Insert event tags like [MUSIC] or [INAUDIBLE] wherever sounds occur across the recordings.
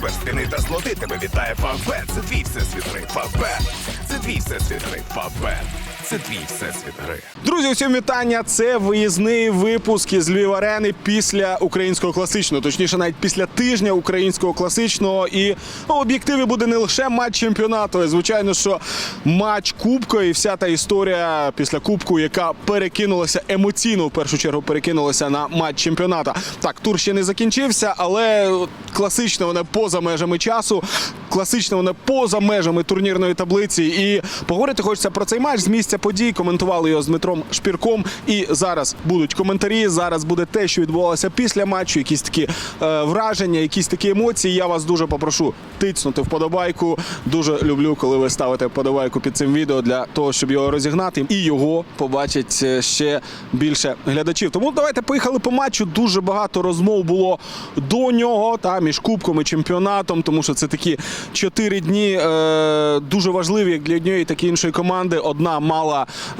перстини та злоти тебе вітає Фавбет. Це твій всесвіт гри. Фавбет. Це твій всесвіт гри. Фавбет. Це твій всесвіт гри. Друзі, усім вітання. Це виїзний випуск із Львів арени після українського класичного, точніше, навіть після тижня українського класичного. І ну, в об'єктиві буде не лише матч чемпіонату, а звичайно, що матч Кубка і вся та історія після Кубку, яка перекинулася емоційно в першу чергу перекинулася на матч чемпіоната. Так, тур ще не закінчився, але класично вона поза межами часу. Класично вона поза межами турнірної таблиці. І поговорити хочеться про цей матч з місця подій. Коментували його з Дмитром Шпірком. І зараз будуть коментарі. Зараз буде те, що відбувалося після матчу. Якісь такі е, враження, якісь такі емоції. Я вас дуже попрошу тицнути вподобайку. Дуже люблю, коли ви ставите вподобайку під цим відео для того, щоб його розігнати, і його побачить е, ще більше глядачів. Тому давайте поїхали по матчу. Дуже багато розмов було до нього та між кубком і чемпіонатом, тому що це такі чотири дні е, дуже важливі як для однієї, так і іншої команди. Одна мала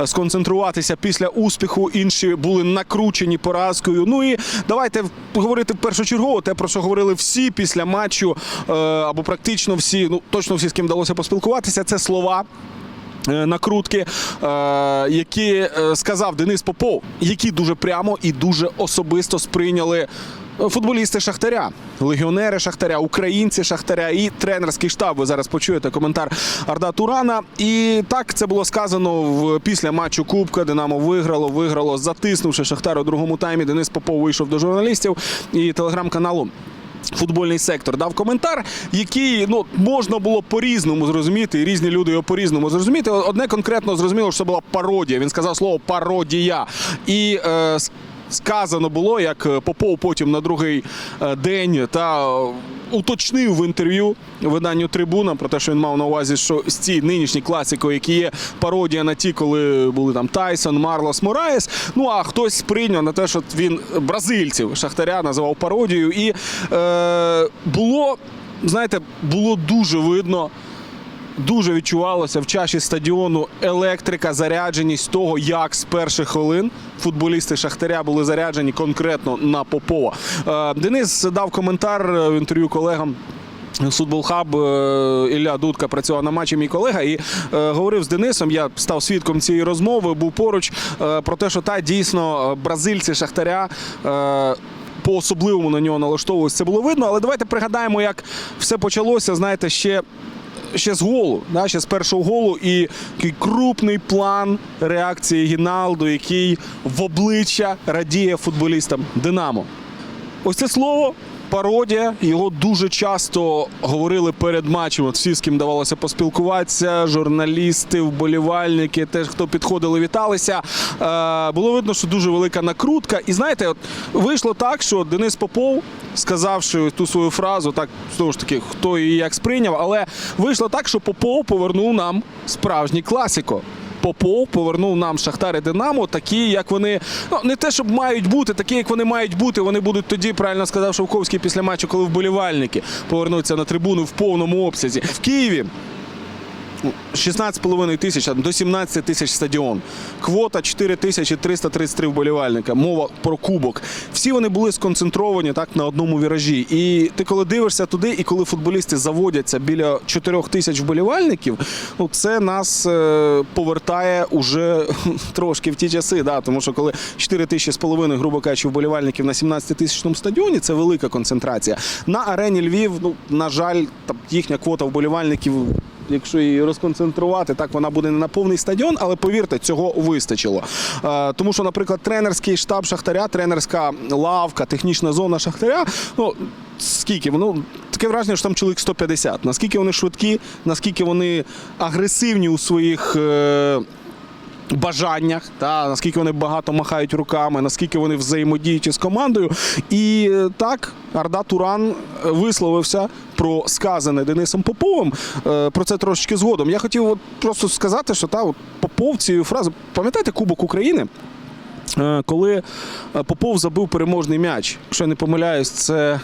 е, сконцентруватися після успіху, інші були накручені поразкою. Ну і давайте говорити першочергово те, про що говорили всі після матчу, е, або практично всі, ну точно всі, з ким вдалося поспілкуватися. Це слова. е, Накрутки, які сказав Денис Попов, які дуже прямо і дуже особисто сприйняли футболісти Шахтаря, легіонери Шахтаря, українці Шахтаря і тренерський штаб. Ви зараз почуєте коментар Арда Турана. І так це було сказано в після матчу Кубка. Динамо виграло, виграло, затиснувши Шахтар у другому таймі. Денис Попов вийшов до журналістів і телеграм-каналу. Футбольний сектор дав коментар, який ну можна було по-різному зрозуміти, і різні люди його по-різному зрозуміти. Одне конкретно зрозуміло, що це була пародія. Він сказав слово пародія. І е, сказано було, як е, Попов потім на другий е, день та е, уточнив в інтерв'ю виданню Трибуна про те, що він мав на увазі, що з ці нинішні класико, які є пародія на ті, коли були там Тайсон, Марлос, Мораєс. Ну а хтось сприйняв на те, що він бразильців Шахтаря називав пародією. І е, було, знаєте, було дуже видно. Дуже відчувалося в чаші стадіону електрика, зарядженість того, як з перших хвилин футболісти Шахтаря були заряджені конкретно на Попова. Е, Денис дав коментар в інтерв'ю колегам. Футбол Хаб е, Ілля Дудка працював на матчі мій колега і е, говорив з Денисом. Я став свідком цієї розмови, був поруч е, про те, що та дійсно е, бразильці Шахтаря. Е, по особливому на нього налаштовувалися, це було видно. Але давайте пригадаємо, як все почалося. Знаєте, ще ще з голу, да, ще з першого голу, і такий крупний план реакції Гіналду, який в обличчя радіє футболістам Динамо. Ось це слово. Пародія, його дуже часто говорили перед матчем. От всі, з ким давалося поспілкуватися, журналісти, вболівальники, теж хто підходили, віталися. Е, було видно, що дуже велика накрутка. І знаєте, от вийшло так, що Денис Попов, сказавши ту свою фразу, так знову ж таки, хто її як сприйняв, але вийшло так, що Попов повернув нам справжній класико. Попов повернув нам Шахтар і Динамо, такі, як вони ну не те, щоб мають бути, такі, як вони мають бути. Вони будуть тоді, правильно сказав Шовковський після матчу, коли вболівальники повернуться на трибуну в повному обсязі. В Києві 16,5 тисяч до 17 тисяч стадіон. Квота 4 тисячі 333 вболівальника. Мова про кубок. Всі вони були сконцентровані так на одному віражі. І ти коли дивишся туди, і коли футболісти заводяться біля 4 тисяч вболівальників, ну це нас е, повертає уже [LAUGHS] трошки в ті часи. Да, тому що коли 4 тисячі з половиною, грубо кажучи, вболівальників на 17 тисячному стадіоні, це велика концентрація. На арені Львів, ну на жаль, їхня квота вболівальників якщо її розконцентрувати, так вона буде не на повний стадіон, але повірте, цього вистачило. Е, тому що, наприклад, тренерський штаб Шахтаря, тренерська лавка, технічна зона Шахтаря. Ну скільки ну таке враження, що там чоловік 150. Наскільки вони швидкі, наскільки вони агресивні у своїх. Бажаннях, та наскільки вони багато махають руками, наскільки вони взаємодіють із командою. І е, так, Арда Туран е, висловився про сказане Денисом Поповим. Е, Про це трошечки згодом. Я хотів от просто сказати, що та от Попов цією фразою, пам'ятаєте Кубок України? Коли Попов забив переможний м'яч, якщо я не помиляюсь, це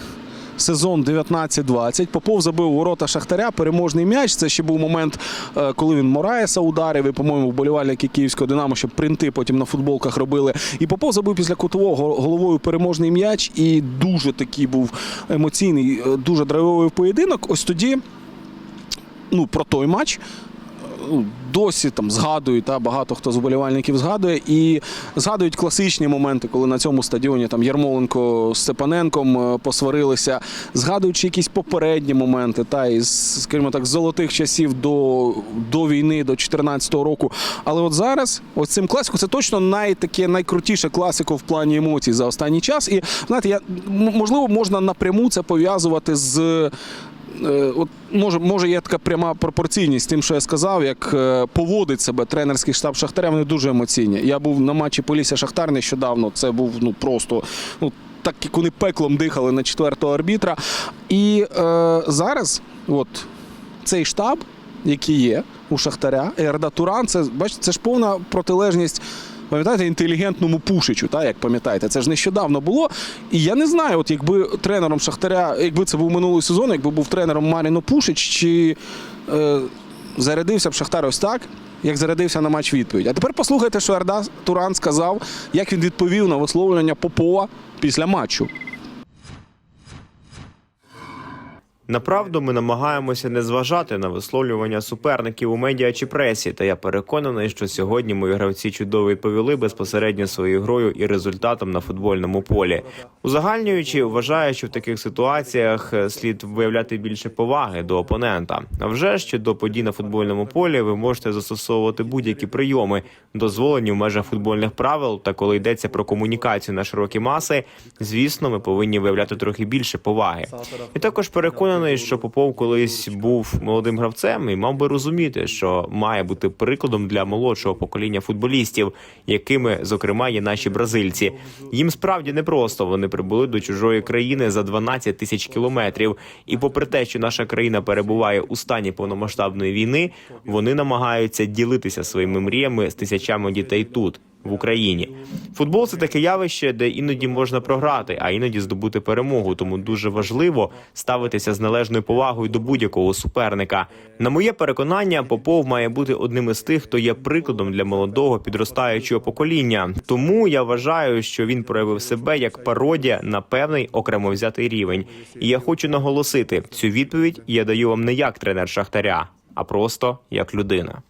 сезон 19-20. Попов забив ворота Шахтаря, переможний м'яч. Це ще був момент, е, коли він Мораєса ударив. І, по-моєму, вболівальники Київського Динамо, щоб принти потім на футболках робили. І Попов забив після кутового головою переможний м'яч. І дуже такий був емоційний, е, дуже драйвовий поєдинок. Ось тоді, ну, про той матч досі там згадують, та, багато хто з вболівальників згадує, і згадують класичні моменти, коли на цьому стадіоні там Ярмоленко з Степаненком е, посварилися, згадуючи якісь попередні моменти, та із, скажімо так, з золотих часів до, до війни, до 2014 року. Але от зараз, ось цим класику, це точно найтаке найкрутіше класико в плані емоцій за останній час. І знаєте, я можливо можна напряму це пов'язувати з. Е, От може, може є така пряма пропорційність тим, що я сказав, як е, поводить себе тренерський штаб Шахтаря, вони дуже емоційні. Я був на матчі Полісся Шахтар нещодавно. Це був ну просто ну так як вони пеклом дихали на четвертого арбітра. І е, зараз, от цей штаб, який є у Шахтаря, Ерда Туран, це бачите, це ж повна протилежність. Пам'ятаєте, інтелігентному Пушичу, та, як пам'ятаєте, це ж нещодавно було. І я не знаю, от якби тренером Шахтаря, якби це був минулий сезон, якби був тренером Маріно Пушич, чи е, зарядився б Шахтар ось так, як зарядився на матч відповідь. А тепер послухайте, що Ерда Туран сказав, як він відповів на висловлення Попова після матчу. Направду ми намагаємося не зважати на висловлювання суперників у медіа чи пресі. Та я переконаний, що сьогодні мої гравці чудово відповіли безпосередньо своєю грою і результатом на футбольному полі. Узагальнюючи, вважаю, що в таких ситуаціях е, слід виявляти більше поваги до опонента. А вже ж до подій на футбольному полі ви можете застосовувати будь-які прийоми, дозволені в межах футбольних правил. Та коли йдеться про комунікацію на широкі маси, звісно, ми повинні виявляти трохи більше поваги. І також переконаний, що Попов колись був молодим гравцем і мав би розуміти, що має бути прикладом для молодшого покоління футболістів, якими, зокрема, є наші бразильці. Їм справді непросто. Вони прибули до чужої країни за 12 тисяч кілометрів. І попри те, що наша країна перебуває у стані повномасштабної війни, вони намагаються ділитися своїми мріями з тисячами дітей тут в Україні. Футбол це таке явище, де іноді можна програти, а іноді здобути перемогу. Тому дуже важливо ставитися з належною повагою до будь-якого суперника. На моє переконання, Попов має бути одним із тих, хто є прикладом для молодого підростаючого покоління. Тому я вважаю, що він проявив себе як пародія на певний окремо взятий рівень. І я хочу наголосити, цю відповідь я даю вам не як тренер Шахтаря, а просто як людина.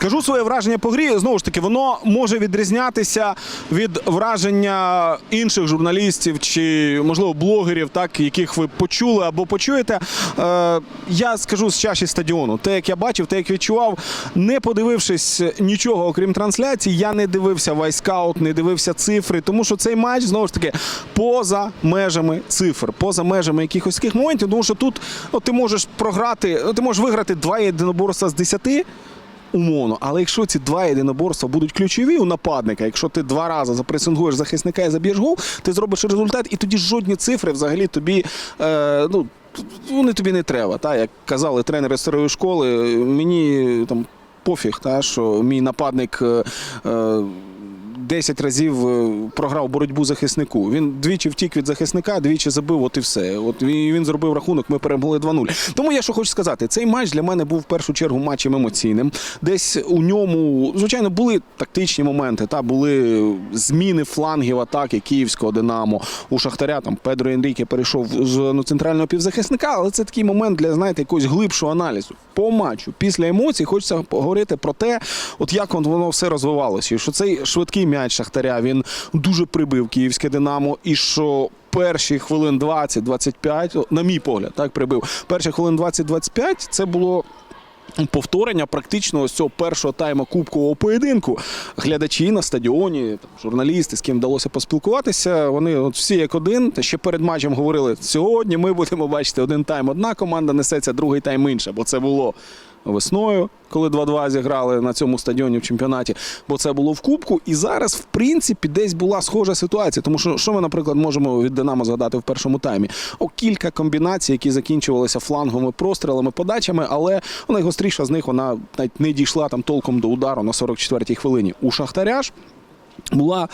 Скажу своє враження по грі. Знову ж таки, воно може відрізнятися від враження інших журналістів чи, можливо, блогерів, так, яких ви почули або почуєте. Е, я скажу з чаші стадіону. Те, як я бачив, те, як відчував, не подивившись нічого, окрім трансляції, я не дивився вайскаут, не дивився цифри, тому що цей матч знову ж таки поза межами цифр, поза межами якихось таких моментів, тому що тут ну, ти можеш програти, ну, ти можеш виграти два єдиноборства з десяти умовно. Але якщо ці два єдиноборства будуть ключові у нападника, якщо ти два рази запресингуєш захисника і заб'єш гол, ти зробиш результат, і тоді жодні цифри взагалі тобі. Е, ну, вони тобі не треба. Та? Як казали тренери старої школи, мені там пофіг, та, що мій нападник. Е, е, 10 разів е, програв боротьбу захиснику. Він двічі втік від захисника, двічі забив, от і все. От він, зробив рахунок, ми перемогли 2-0. Тому я що хочу сказати, цей матч для мене був в першу чергу матчем емоційним. Десь у ньому, звичайно, були тактичні моменти, та були зміни флангів атаки київського Динамо. У Шахтаря там Педро Енріке перейшов з ну, центрального півзахисника, але це такий момент для знаєте якогось глибшого аналізу. По матчу після емоцій хочеться поговорити про те, от як воно все розвивалося, і що цей швидкий м'яч Шахтаря він дуже прибив київське Динамо, і що. Перші хвилин 20-25, на мій погляд, так прибив. Перші хвилин 20-25 це було повторення практично ось цього першого тайму кубкового поєдинку. Глядачі на стадіоні, там, журналісти, з ким вдалося поспілкуватися, вони от всі як один. Та ще перед матчем говорили: сьогодні ми будемо бачити один тайм одна команда несеться, другий тайм інша, бо це було. Весною, коли 2-2 зіграли на цьому стадіоні в чемпіонаті, бо це було в Кубку. І зараз, в принципі, десь була схожа ситуація. Тому що що ми, наприклад, можемо від Динамо згадати в першому таймі? О, кілька комбінацій, які закінчувалися фланговими прострілами, подачами, але найгостріша з них вона навіть не дійшла там толком до удару на 44-й хвилині. У Шахтаря ж була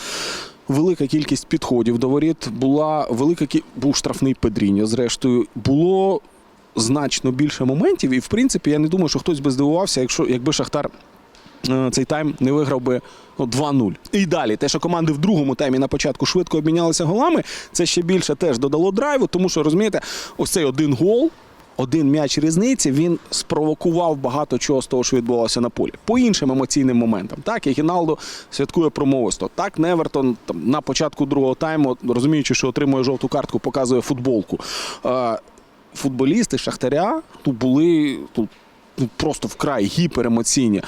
велика кількість підходів до воріт, була велика кі... був штрафний Педріньо. Зрештою, було значно більше моментів. І в принципі, я не думаю, що хтось би здивувався, якщо якби Шахтар е, цей тайм не виграв би ну, 2-0. І далі, те, що команди в другому таймі на початку швидко обмінялися голами, це ще більше теж додало драйву, тому що розумієте, ось цей один гол. Один м'яч різниці він спровокував багато чого з того, що відбувалося на полі. По іншим емоційним моментам. Так, і Гіналдо святкує промовисто. Так, Невертон там, на початку другого тайму, розуміючи, що отримує жовту картку, показує футболку. Футболісти Шахтаря тут були тут, ну, просто вкрай гіперемоційні е,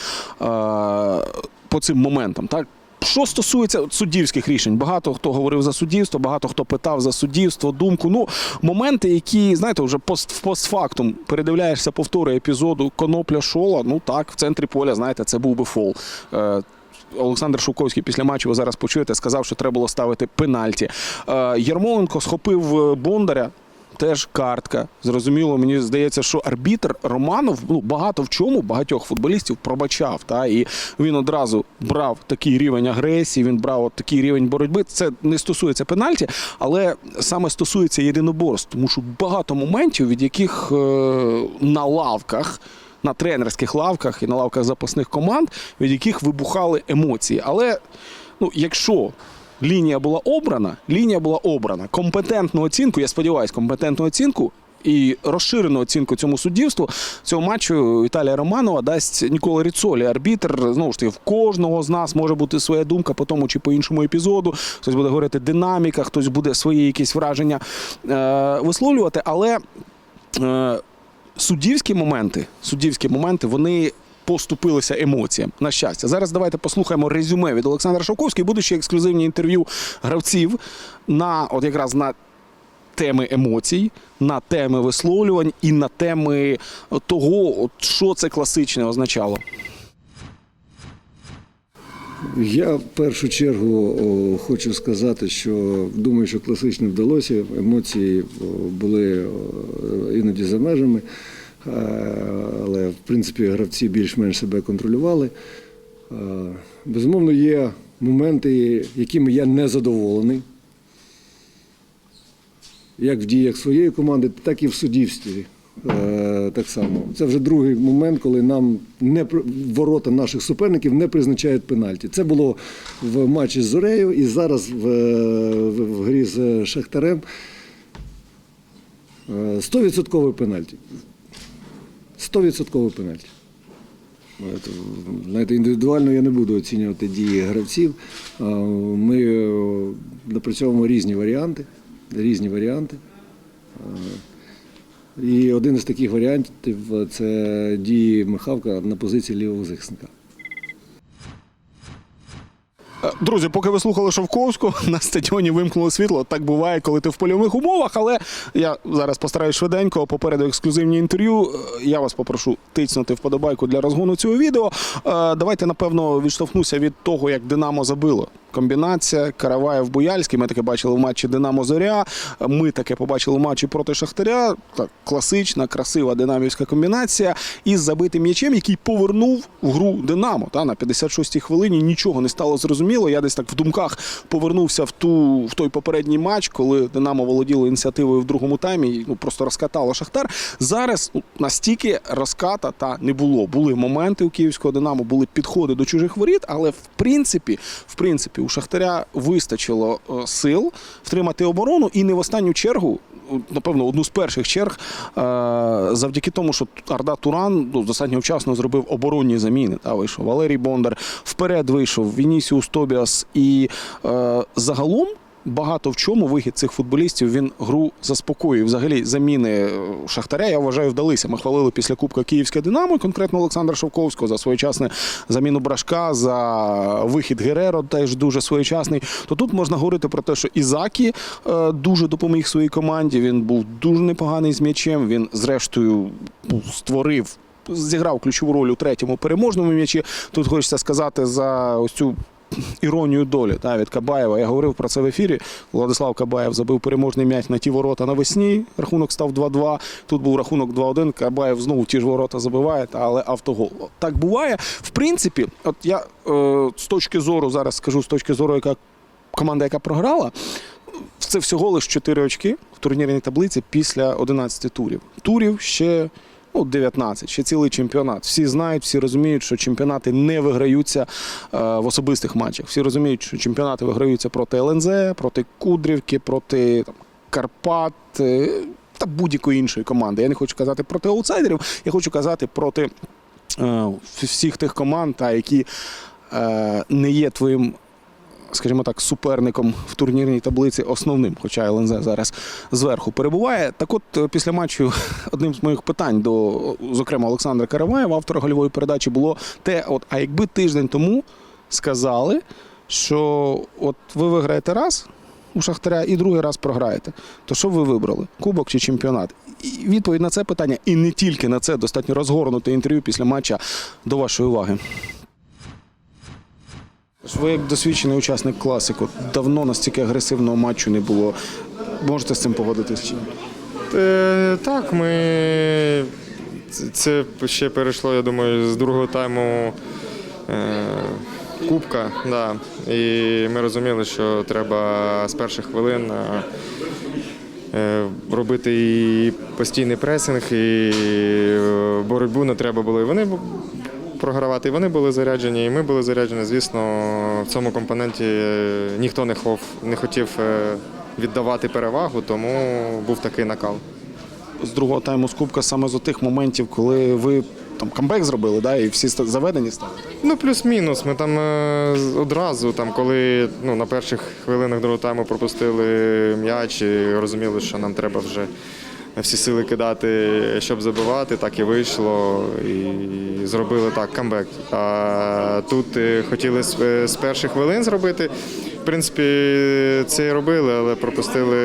по цим моментам. Так? Що стосується суддівських рішень, багато хто говорив за суддівство, багато хто питав за суддівство, думку. Ну, моменти, які, знаєте, вже пост, постфактум передивляєшся повтори єпізоду Конопля Шола. Ну так, в центрі поля, знаєте, це був би фол. Е, Олександр Шовковський після матчу ви зараз почуєте, сказав, що треба було ставити пенальті. Е, Ярмоленко схопив е, Бондаря. Теж картка. Зрозуміло, мені здається, що арбітр Романов ну багато в чому багатьох футболістів пробачав. Та і він одразу брав такий рівень агресії, він брав от такий рівень боротьби. Це не стосується пенальті, але саме стосується єдиноборств, тому що багато моментів, від яких е, на лавках. На тренерських лавках і на лавках запасних команд, від яких вибухали емоції. Але ну, якщо лінія була обрана, лінія була обрана. Компетентну оцінку, я сподіваюся, компетентну оцінку. І розширену оцінку цьому суддівству цього матчу Віталія Романова дасть Нікола Ріцолі. Арбітр знову ж таки в кожного з нас може бути своя думка по тому чи по іншому епізоду. Хтось буде говорити динаміка, хтось буде свої якісь враження е- висловлювати. Але е- суддівські моменти, суддівські моменти, вони поступилися емоціям. На щастя. Зараз давайте послухаємо резюме від Олександра Шовковського. Будуть ще ексклюзивні інтерв'ю гравців на от якраз на теми емоцій, на теми висловлювань і на теми того, що це класичне означало. Я в першу чергу хочу сказати, що думаю, що класично вдалося. Емоції були іноді за межами, але в принципі гравці більш-менш себе контролювали. Е, Безумовно, є моменти, якими я не задоволений. Як в діях своєї команди, так і в суддівстві. Е, Так само. Це вже другий момент, коли нам не ворота наших суперників не призначають пенальті. Це було в матчі з Зорею і зараз в, в, грі з Шахтарем. Е, 100% пенальті. 100% пенальті. От, Знаєте, індивідуально я не буду оцінювати дії гравців. Ми е, напрацьовуємо різні варіанти. Різні варіанти. І один із таких варіантів це дії Михавка на позиції лівого захисника. Друзі, поки ви слухали Шовковську, [LAUGHS] на стадіоні вимкнуло світло. Так буває, коли ти в польових умовах. Але я зараз постараюсь швиденько попереду ексклюзивні інтерв'ю. Е, Я вас попрошу тицнути вподобайку для розгону цього відео. Е, Давайте, напевно, відштовхнуся від того, як Динамо забило. Комбінація Караваєв Буяльський. Ми таке бачили в матчі Динамо Зоря. Ми таке побачили в матчі проти Шахтаря. Так, класична, красива динамівська комбінація із забитим м'ячем, який повернув в гру Динамо. Та на 56-й хвилині нічого не стало зрозуміло. Я десь так в думках повернувся в ту в той попередній матч, коли Динамо володіло ініціативою в другому таймі. і, Ну просто розкатало Шахтар. Зараз ну, настільки розката та не було. Були моменти у київського Динамо, були підходи до чужих воріт, але в принципі, в принципі, у Шахтаря вистачило е, сил втримати оборону і не в останню чергу. Напевно, одну з перших черг е, завдяки тому, що Арда Туран ну, достатньо вчасно зробив оборонні заміни. Та вийшов Валерій Бондар, вперед вийшов Вінісіус Тобіас. І е, загалом багато в чому вихід цих футболістів він гру заспокоює. Взагалі заміни е, Шахтаря, я вважаю, вдалися. Ми хвалили після Кубка Київське Динамо, конкретно Олександра Шовковського за своєчасне заміну Брашка, за вихід Гереро, теж дуже своєчасний. То тут можна говорити про те, що Ізакі е, дуже допоміг своїй команді. Він був дуже непоганий з м'ячем. Він, зрештою, ну, створив. Зіграв ключову роль у третьому переможному м'ячі. Тут хочеться сказати за ось цю іронію долі та, від Кабаєва. Я говорив про це в ефірі. Владислав Кабаєв забив переможний м'яч на ті ворота навесні. Рахунок став 2-2. Тут був рахунок 2-1. Кабаєв знову ті ж ворота забиває, але автогол. Так буває. В принципі, от я е, з точки зору зараз скажу, з точки зору, яка команда, яка програла, це всього лише 4 очки в турнірній таблиці після 11 турів. Турів ще ну, 19, ще цілий чемпіонат. Всі знають, всі розуміють, що чемпіонати не виграються е, в особистих матчах. Всі розуміють, що чемпіонати виграються проти ЛНЗ, проти Кудрівки, проти там, Карпат. е, Та будь-якої іншої команди. Я не хочу казати проти аутсайдерів, я хочу казати проти е, всіх тих команд, та, які е, не є твоїм скажімо так, суперником в турнірній таблиці основним, хоча ЛНЗ зараз зверху перебуває. Так от е, після матчу [LAUGHS] одним з моїх питань до, зокрема, Олександра Караваєва, автора гольової передачі, було те: от, а якби тиждень тому сказали, що от ви виграєте раз у Шахтаря і другий раз програєте, то що ви вибрали? Кубок чи чемпіонат? І відповідь на це питання, і не тільки на це, достатньо розгорнуте інтерв'ю після матча до вашої уваги. Ви досвідчений учасник класику, давно настільки агресивного матчу не було. Можете з цим погодитись? Е, так, ми це- ще перейшло, я думаю, з другого тайму е, кубка. Да. І ми розуміли, що треба з перших хвилин е, е, робити і постійний пресинг, і боротьбу не треба було. І вони програвати. І вони були заряджені, і ми були заряджені. Звісно, в цьому компоненті е, ніхто не хов, не хотів е, віддавати перевагу, тому був такий накал. З другого тайму з Кубка саме з тих моментів, коли ви там камбек зробили, да, і всі заведені стали. Ну, плюс-мінус. Ми там е, одразу, там, коли ну, на перших хвилинах другого тайму пропустили м'яч і розуміли, що нам треба вже всі сили кидати, щоб забивати, так і вийшло. І зробили так камбек. А тут е, хотіли з, е, перших хвилин зробити. В принципі, це і робили, але пропустили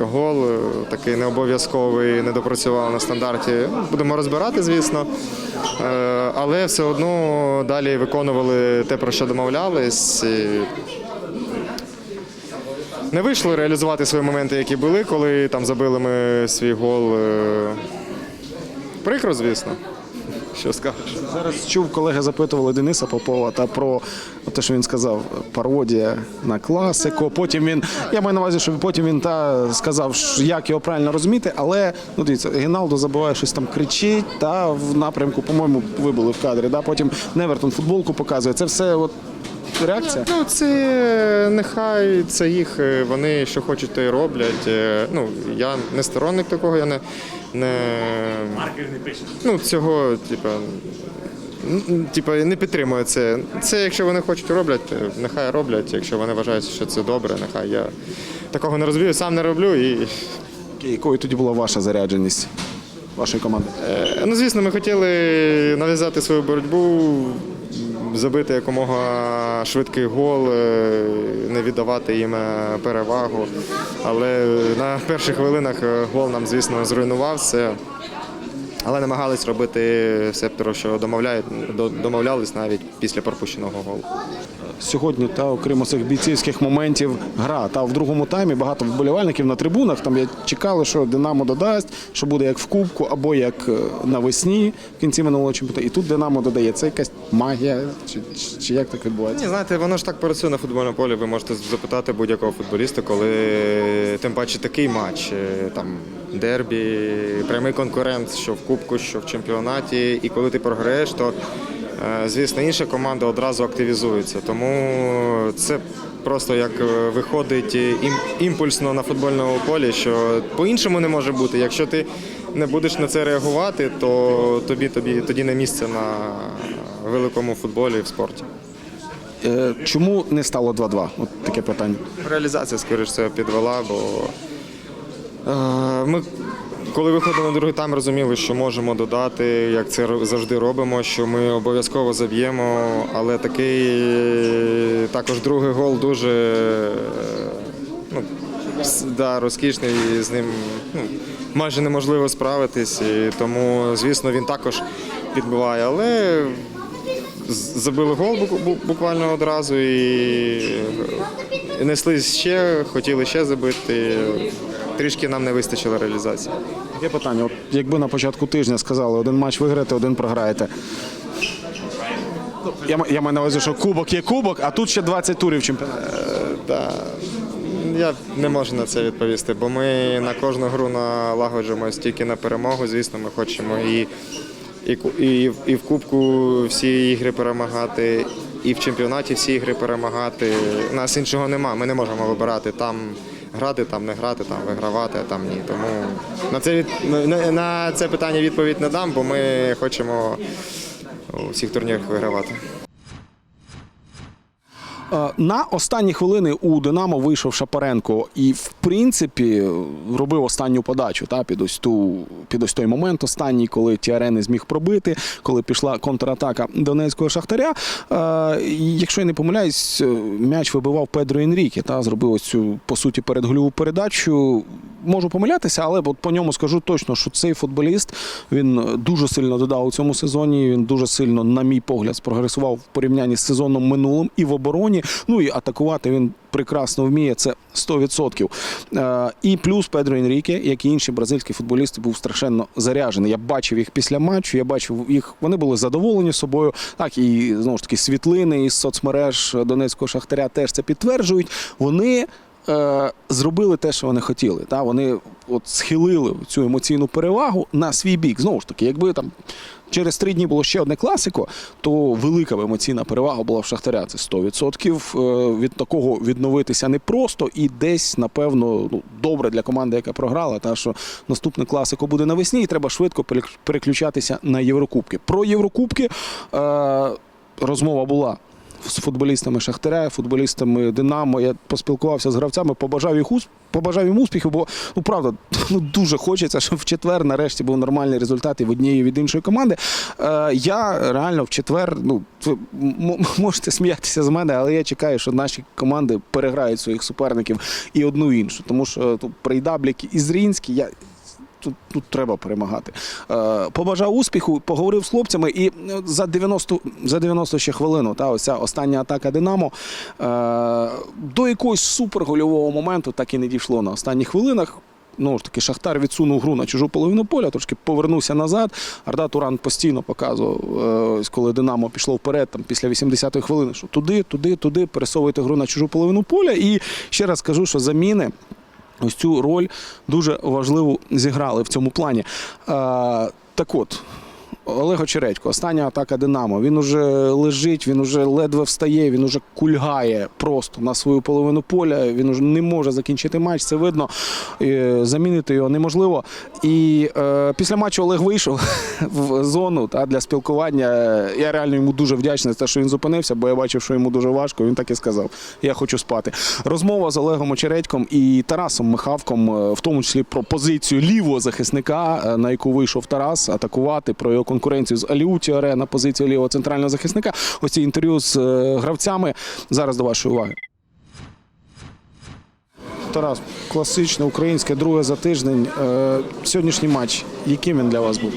гол, е, такий необов'язковий, не допрацював на стандарті. Ну, Будемо розбирати, звісно. Але все одно далі виконували те, про що домовлялись. Не вийшло реалізувати свої моменти, які були, коли там забили ми свій гол. Е, Прикро, звісно. Що скажеш? Зараз чув, колеги запитували Дениса Попова та про те, що він сказав, пародія на класику. Потім він, я маю на увазі, що потім він та сказав, як його правильно розуміти, але ну дивіться, Гіналдо забуває щось там кричить, та в напрямку, по-моєму, ви були в кадрі. Да? Потім Невертон футболку показує. Це все от реакція. Ну, це нехай це їх, е, вони що хочуть, то й роблять. Е, Ну, я не сторонник такого, я не. не... Ну, цього, типа. Типа не підтримую це. Це якщо вони хочуть роблять, нехай роблять. Якщо вони вважають, що це добре, нехай я такого не розумію, сам не роблю і. Якою тоді була ваша зарядженість вашої команди? Е, Ну, звісно, ми хотіли нав'язати свою боротьбу, забити якомога швидкий гол, е, не віддавати їм е, перевагу. Але на перших хвилинах е, гол нам, звісно, зруйнувався. Але намагались робити все, про що домовляють, домовлялись навіть після пропущеного голу. Сьогодні, та окрім цих бійцівських моментів, гра. Та в другому таймі багато вболівальників на трибунах. Там я чекали, що Динамо додасть, що буде як в Кубку, або як е, навесні в кінці минулого чемпіонату. І тут Динамо додає. Це якась магія, чи, чи, чи як так відбувається? Ні, знаєте, воно ж так працює на футбольному полі. Ви можете запитати будь-якого футболіста, коли тим паче такий матч, е, там дербі, прямий конкурент, що в кубку, що в чемпіонаті. І коли ти програєш, то звісно інша команда одразу активізується. Тому це просто як е, виходить імпульсно на футбольному полі, що по-іншому не може бути. Якщо ти не будеш на це реагувати, то тобі, тобі тоді не місце на великому футболі і в спорті. Е, Чому не стало 2-2? От таке питання. Реалізація, скоріш все, підвела, бо е, ми, коли виходили на другий тайм, розуміли, що можемо додати, як це завжди робимо, що ми обов'язково заб'ємо, але такий також другий гол дуже ну, да, розкішний, і з ним ну, майже неможливо справитись. І тому, звісно, він також підбиває. Але забили гол бу- бу- буквально одразу і несли ще, хотіли ще забити. Трішки нам не вистачило реалізації. Таке питання. От якби на початку тижня сказали, один матч виграєте, один програєте. Я, я маю на увазі, що кубок є кубок, а тут ще 20 турів чемпіонату. Та, я не можу на це відповісти, бо ми на кожну гру налагоджуємось тільки на перемогу. Звісно, ми хочемо і, і, і, і в Кубку всі ігри перемагати, і в чемпіонаті всі ігри перемагати. У нас іншого нема. Ми не можемо вибирати там грати, там не грати, там вигравати, там ні. Тому на це, від, на це питання відповідь не дам, бо ми хочемо у всіх турнірах вигравати. Е, На останні хвилини у Динамо вийшов Шапаренко і, в принципі, робив останню подачу та, під, ось ту, під ось той момент останній, коли Тіаре не зміг пробити, коли пішла контратака Донецького Шахтаря. Е, Якщо я не помиляюсь, е, м'яч вибивав Педро Енріке, та, зробив ось цю, по суті, передгольову передачу. Можу помилятися, але от по ньому скажу точно, що цей футболіст він дуже сильно додав у цьому сезоні. Він дуже сильно, на мій погляд, спрогресував в порівнянні з сезоном минулим і в обороні. Ну і атакувати він прекрасно вміє. Це 100%. Е, І плюс Педро Енріке, як і інші бразильські футболісти, був страшенно заряджений. Я бачив їх після матчу. Я бачив їх. Вони були задоволені собою. Так і знову ж таки світлини із соцмереж Донецького шахтаря теж це підтверджують. Вони е, зробили те, що вони хотіли. Та? Вони от схилили цю емоційну перевагу на свій бік. Знову ж таки, якби там через три дні було ще одне класико, то велика емоційна перевага була в Шахтаря. Це 100%. Е, Від такого відновитися непросто і десь, напевно, ну, добре для команди, яка програла, та що наступне класико буде навесні, і треба швидко переключатися на Єврокубки. Про Єврокубки е, розмова була з футболістами Шахтаря, футболістами Динамо. Я поспілкувався з гравцями, побажав їх усп... побажав їм успіху, бо ну правда [LAUGHS] ну дуже хочеться, щоб в четвер нарешті був нормальний результат і в однієї від іншої команди. Е, я реально в четвер, ну ви можете сміятися з мене, але я чекаю, що наші команди переграють своїх суперників і одну іншу. Тому що тут Прийдаблік і Зрінський, я тут, тут треба перемагати. Е, побажав успіху, поговорив з хлопцями, і е, за 90, за 90 ще хвилину, та ось ця остання атака Динамо. Е, до якогось супергольового моменту так і не дійшло на останніх хвилинах. Ну ж таки, Шахтар відсунув гру на чужу половину поля, трошки повернувся назад. Арда Туран постійно показував, коли Динамо пішло вперед, там після 80-ї хвилини, що туди, туди, туди, пересовуйте гру на чужу половину поля. І ще раз скажу, що заміни ось цю роль дуже важливу зіграли в цьому плані. Е, так от. Олег Очередько, остання атака Динамо. Він уже лежить, він уже ледве встає, він уже кульгає просто на свою половину поля. Він уже не може закінчити матч. Це видно. Е, Замінити його неможливо. І е, після матчу Олег вийшов [LAUGHS] в зону та, для спілкування. Я реально йому дуже вдячний за те, що він зупинився, бо я бачив, що йому дуже важко. Він так і сказав: Я хочу спати. Розмова з Олегом Очередьком і Тарасом Михавком, е, в тому числі про позицію лівого захисника, е, на яку вийшов Тарас, атакувати про його конкуренцію з Аліуті Аре на позицію лівого центрального захисника. Ось ці інтерв'ю з е, гравцями. Зараз до вашої уваги. Тарас, класичне українське, друге за тиждень. Е, Сьогоднішній матч, яким він для вас був?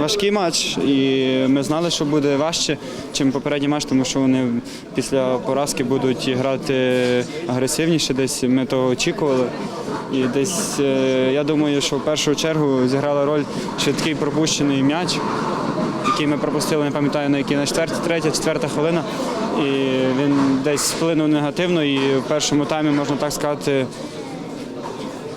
Важкий матч, і ми знали, що буде важче, ніж попередній матч, тому що вони після поразки будуть грати агресивніше. Десь ми того очікували. І десь е, я думаю, що в першу чергу зіграла роль швидкий пропущений м'яч, який ми пропустили, не пам'ятаю на якій на четвертій, третя, четверта хвилина. І він десь вплинув негативно. І в першому таймі, можна так сказати,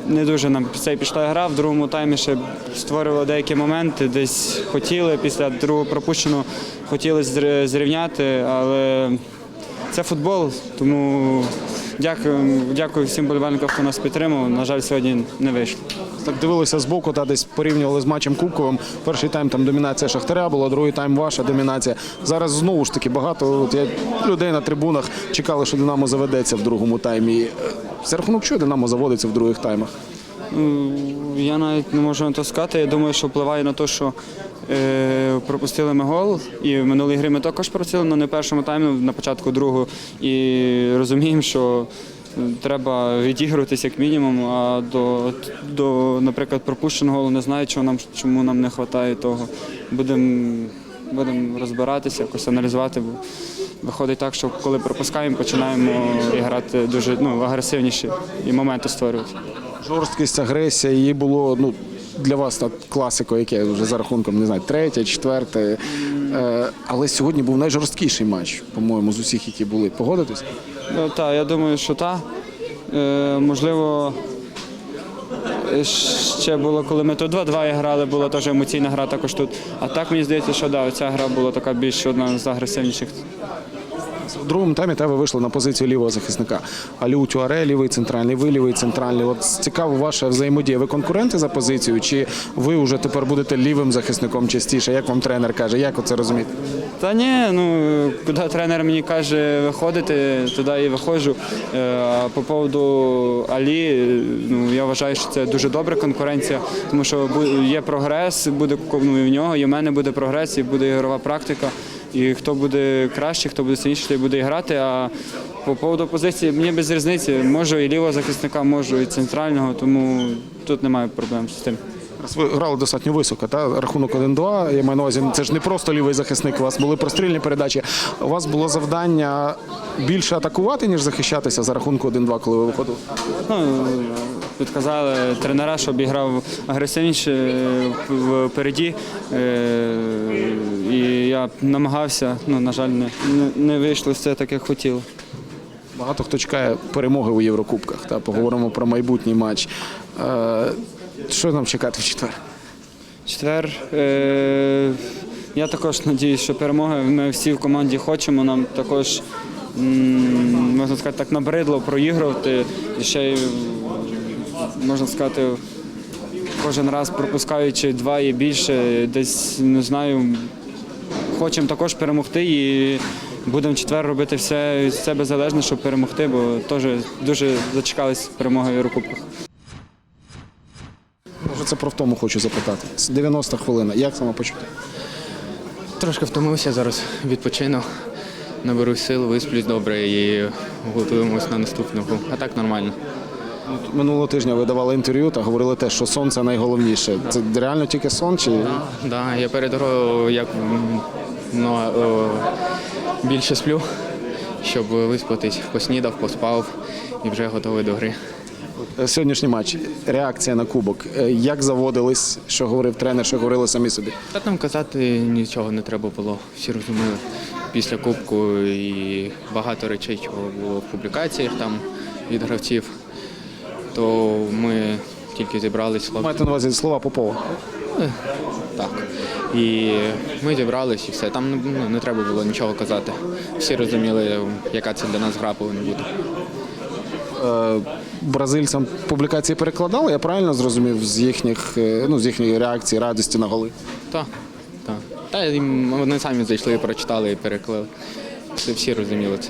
не дуже нам цей пішла гра. В другому таймі ще створювали деякі моменти, десь хотіли після другого пропущеного хотіли зрівняти, але це футбол, тому дякую, дякую всім болівальникам, хто нас підтримав. На жаль, сьогодні не вийшло. Так дивилися збоку та десь порівнювали з матчем Кубковим. Перший тайм там домінація Шахтаря була, другий тайм ваша домінація. Зараз знову ж таки багато от я, людей на трибунах чекали, що Динамо заведеться в другому таймі. Е, За рахунок чого Динамо заводиться в других таймах? Я навіть не можу на то сказати. Я думаю, що впливає на те, що е, пропустили ми гол. І в минулій грі ми також просили, але не в першому таймі, на початку другого. І розуміємо, що треба відігруватися як мінімум. А до, до наприклад, пропущеного голу не знаю, чого нам, чому нам не вистачає того. Будемо будемо розбиратися, якось аналізувати. Бо виходить так, що коли пропускаємо, починаємо грати дуже ну, агресивніше і моменти створювати. Жорсткість, агресія, її було ну, для вас так класико, яке вже за рахунком, не знаю, третє, четверте. Е, Але сьогодні був найжорсткіший матч, по-моєму, з усіх, які були. Погодитесь? Ну, так, я думаю, що так. Е, можливо, ще було, коли ми тут 2-2 грали, була теж емоційна гра також тут. А так мені здається, що да, ця гра була така більш одна з агресивніших. У другому таймі тебе вийшли на позицію лівого захисника. Алю Тюаре, лівий центральний, ви лівий центральний. От цікаво ваша взаємодія. Ви конкуренти за позицію, чи ви вже тепер будете лівим захисником частіше? Як вам тренер каже? Як оце розуміти? Та ні, ну куди тренер мені каже виходити, туди і виходжу. Е, по поводу Алі, ну я вважаю, що це дуже добра конкуренція, тому що є прогрес, буде ну, і в нього, і в мене буде прогрес, і буде ігрова практика. І хто буде краще, хто буде сильніше, той буде і грати. А по поводу позиції мені без різниці. Можу і лівого захисника, можу і центрального, тому тут немає проблем з тим. Ви грали достатньо високо, та рахунок 1-2. Я маю на увазі, це ж не просто лівий захисник. У вас були прострільні передачі. У вас було завдання більше атакувати, ніж захищатися за рахунку 1-2, коли ви виходили. Ну, підказали тренера, щоб я грав агресивніше впереді. І я намагався, ну, на жаль, не, не- не вийшло все так, як хотів. Багато хто чекає перемоги у Єврокубках. Та поговоримо про майбутній матч. Е, Що нам чекати в четвер? Четвер. Е, я також сподіваюся, що перемоги ми всі в команді хочемо. Нам також, м, можна сказати, так набридло проігрувати. І ще й, можна сказати, кожен раз пропускаючи два і більше, десь не знаю. Хочемо також перемогти і будемо четвер робити все від себе залежне, щоб перемогти, бо теж дуже зачекались перемоги в Єврокубках. Може, це про втому хочу запитати. З 90 хвилина. Як самопочуття? Трошки втомився зараз, відпочину, наберу сил, висплюсь добре і готуємось на наступну гру. А так нормально. Минулого тижня ви давали інтерв'ю та говорили те, що сон це найголовніше. Це реально тільки сон чи Да, я перед грою як м, ну, о, більше сплю, щоб виспатись, поснідав, поспав і вже готовий до гри. Е, сьогоднішній матч? Реакція на кубок. Е, Як заводились, що говорив тренер, що говорили самі собі? Та там казати нічого не треба було. Всі розуміли після кубку і багато речей, чого було в публікаціях там від гравців. То ми тільки зібрались. Маєте на увазі слова Попова? І ми зібрались і все. Там ну, не треба було нічого казати. Всі розуміли, яка це для нас гра повинна бути. Е, Бразильцям публікації перекладали, я правильно зрозумів з їхніх е, ну з їхньої реакції, радості на голи. Так, так. Та вони самі зайшли, прочитали і переклали. Всі розуміли це.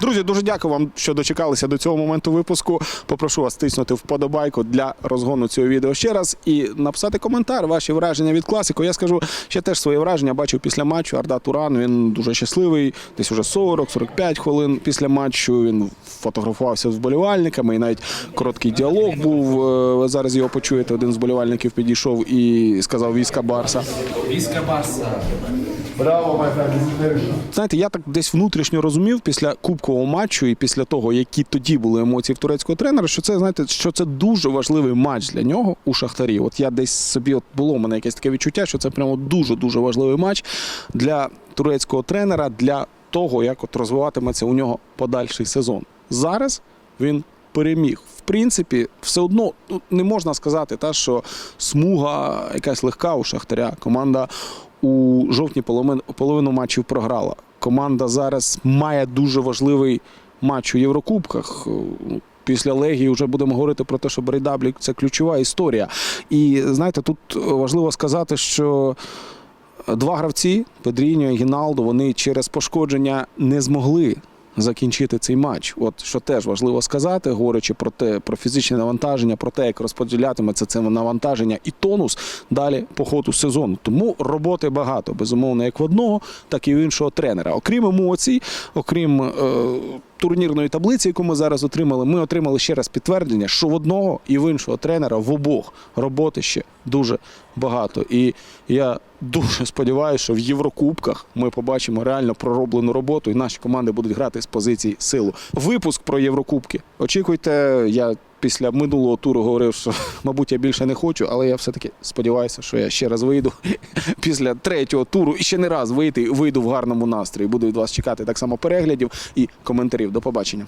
Друзі, дуже дякую вам, що дочекалися до цього моменту випуску. Попрошу вас тиснути вподобайку для розгону цього відео ще раз і написати коментар, ваші враження від класику. Я скажу ще теж свої враження. Бачив після матчу Арда Туран. Він дуже щасливий. Десь уже 40-45 хвилин після матчу. Він фотографувався з вболівальниками. І навіть короткий діалог був. Е, Зараз його почуєте. Один з вболівальників підійшов і сказав війська Барса. Знаєте, я так десь внутрішньо розумів після кубкового матчу і після того, які тоді були емоції в турецького тренера, що це знаєте, що це дуже важливий матч для нього у Шахтарі. От я десь собі от було в мене якесь таке відчуття, що це прямо дуже дуже важливий матч для турецького тренера, для того, як от розвиватиметься у нього подальший сезон. Зараз він переміг. В принципі, все одно ну, не можна сказати, та, що смуга якась легка у Шахтаря. Команда у жовтні половину, матчів програла. Команда зараз має дуже важливий матч у Єврокубках. Ну, Після Легії вже будемо говорити про те, що Брейдаблік це ключова історія. І знаєте, тут важливо сказати, що два гравці Педріньо і Гіналдо, вони через пошкодження не змогли закінчити цей матч. От що теж важливо сказати, говорячи про те, про фізичне навантаження, про те, як розподілятиметься це навантаження і тонус далі по ходу сезону. Тому роботи багато, безумовно, як в одного, так і в іншого тренера. Окрім емоцій, окрім е, турнірної таблиці, яку ми зараз отримали, ми отримали ще раз підтвердження, що в одного і в іншого тренера в обох роботи ще дуже багато. І я дуже сподіваюся, що в Єврокубках ми побачимо реально пророблену роботу, і наші команди будуть грати з позиції силу. Випуск про Єврокубки. Очікуйте, я після минулого туру говорив, що, [LAUGHS] мабуть, я більше не хочу, але я все-таки сподіваюся, що я ще раз вийду [LAUGHS] після третього туру і ще не раз вийти, вийду в гарному настрої. Буду від вас чекати так само переглядів і коментарів. До побачення.